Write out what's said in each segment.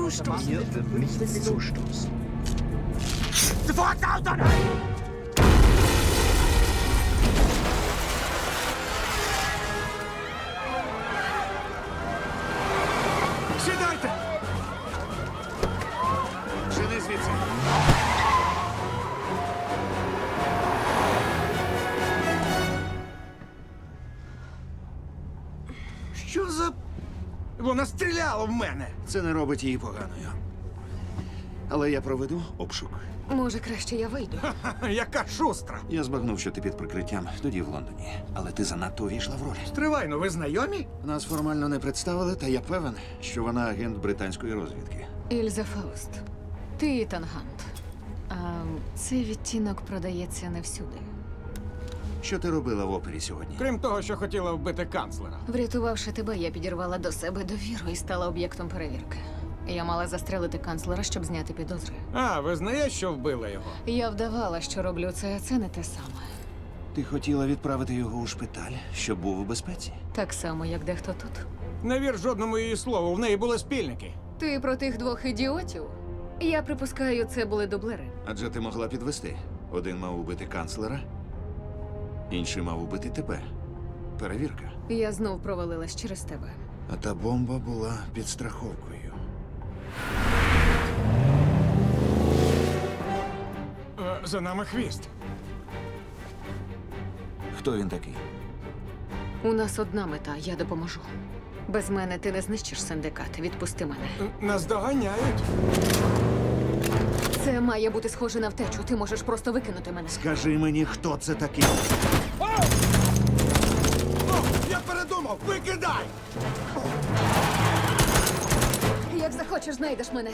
Zustoß. Hier wird nichts zustoßen. Sofort Auto rein! Вона стріляла в мене. Це не робить її поганою. Але я проведу обшук. Може, краще я вийду. Яка шустра. Я збагнув, що ти під прикриттям тоді в Лондоні. Але ти занадто увійшла в роль. Тривай, ну ви знайомі? Нас формально не представили, та я певен, що вона агент британської розвідки. Ільза Фауст. Ти Ітан Гант. А, цей відтінок продається не всюди. Що ти робила в опері сьогодні? Крім того, що хотіла вбити канцлера. Врятувавши тебе, я підірвала до себе довіру і стала об'єктом перевірки. Я мала застрелити канцлера, щоб зняти підозри. А, визнаєш, що вбила його? Я вдавала, що роблю це, а це не те саме. Ти хотіла відправити його у шпиталь, щоб був у безпеці. Так само, як дехто тут. Не вір жодному її слову, в неї були спільники. Ти про тих двох ідіотів? Я припускаю, це були дублери. Адже ти могла підвести. Один мав убити канцлера, інший мав убити тебе. Перевірка. Я знов провалилась через тебе. А та бомба була підстраховкою. Е, За нами хвіст. Хто він такий? У нас одна мета, я допоможу. Без мене ти не знищиш синдикат. Відпусти мене. Н- Нас доганяють. Це має бути схоже на втечу. Ти можеш просто викинути мене. Скажи мені, хто це такий? О, я передумав! Викидай! Як захочеш, знайдеш мене.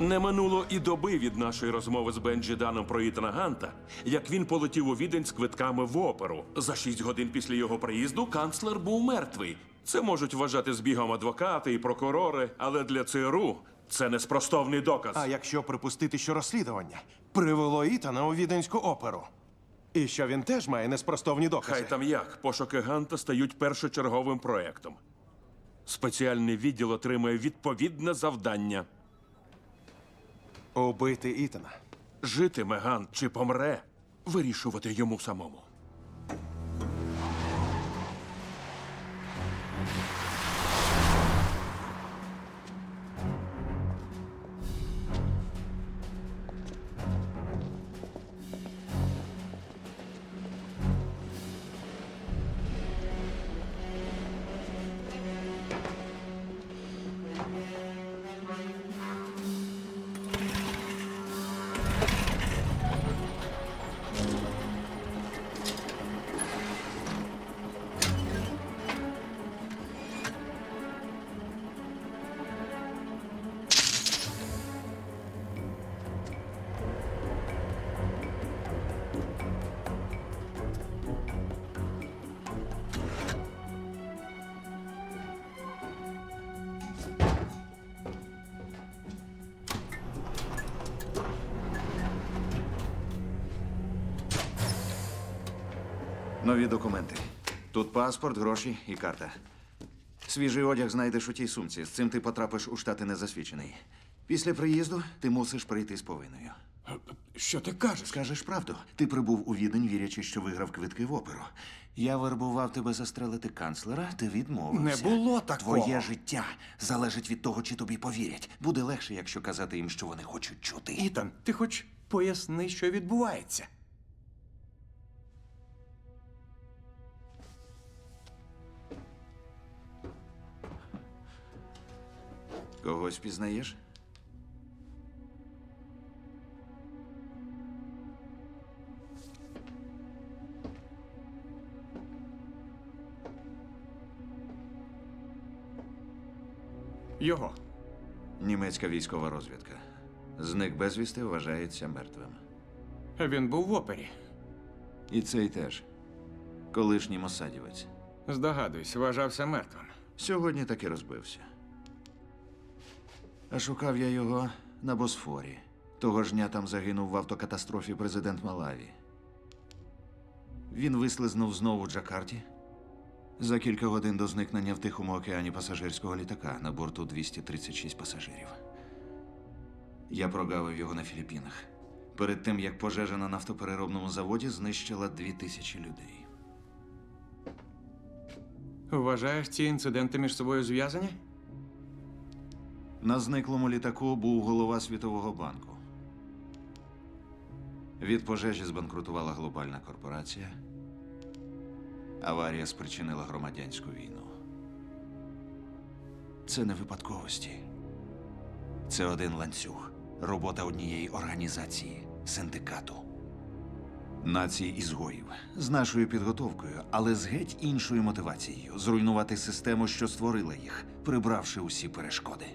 Не минуло і доби від нашої розмови з Бенджі Даном про Ітана Ганта, як він полетів у відень з квитками в оперу. За шість годин після його приїзду канцлер був мертвий. Це можуть вважати збігом адвокати і прокурори, але для ЦРУ це неспростовний доказ. А якщо припустити, що розслідування привело Ітана у віденську оперу? І що він теж має неспростовні докази? Хай там як, пошуки Ганта стають першочерговим проектом. Спеціальний відділ отримує відповідне завдання. Убити Ітана. Житиме Меган чи помре, вирішувати йому самому. Нові документи. Тут паспорт, гроші і карта. Свіжий одяг знайдеш у тій сумці. З цим ти потрапиш у штати незасвідчений. Після приїзду ти мусиш прийти з повинною. Що ти кажеш? Скажеш правду, ти прибув у відень, вірячи, що виграв квитки в оперу. Я вербував тебе застрелити канцлера, ти відмовився. Не було такого. Твоє життя залежить від того, чи тобі повірять. Буде легше, якщо казати їм, що вони хочуть чути. Ітан, ти хоч поясни, що відбувається. Когось пізнаєш? Його. Німецька військова розвідка. Зник безвісти вважається мертвим. Він був в опері. І цей теж. Колишній мосадівець. Здогадуюсь, вважався мертвим. Сьогодні таки розбився. А шукав я його на Босфорі. Того ж дня там загинув в автокатастрофі президент Малаві. Він вислизнув знову в Джакарті. За кілька годин до зникнення в Тихому океані пасажирського літака на борту 236 пасажирів. Я прогавив його на Філіппінах. Перед тим як пожежа на нафтопереробному заводі знищила дві тисячі людей. Вважаєш ці інциденти між собою зв'язані? На зниклому літаку був голова Світового банку. Від пожежі збанкрутувала глобальна корпорація. Аварія спричинила громадянську війну. Це не випадковості. Це один ланцюг, робота однієї організації, синдикату. Нації ізгоїв з нашою підготовкою, але з геть іншою мотивацією зруйнувати систему, що створила їх, прибравши усі перешкоди.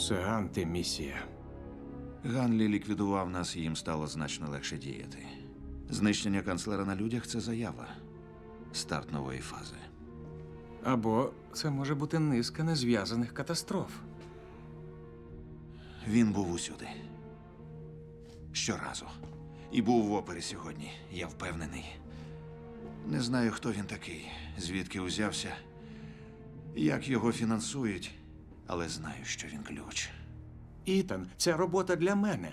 Це антимісія. Ганлі ліквідував нас, і їм стало значно легше діяти. Знищення канцлера на людях це заява. Старт нової фази. Або це може бути низка незв'язаних катастроф. Він був усюди. Щоразу. І був в опері сьогодні, я впевнений. Не знаю, хто він такий, звідки узявся, як його фінансують, але знаю, що він ключ. Ітан, ця робота для мене.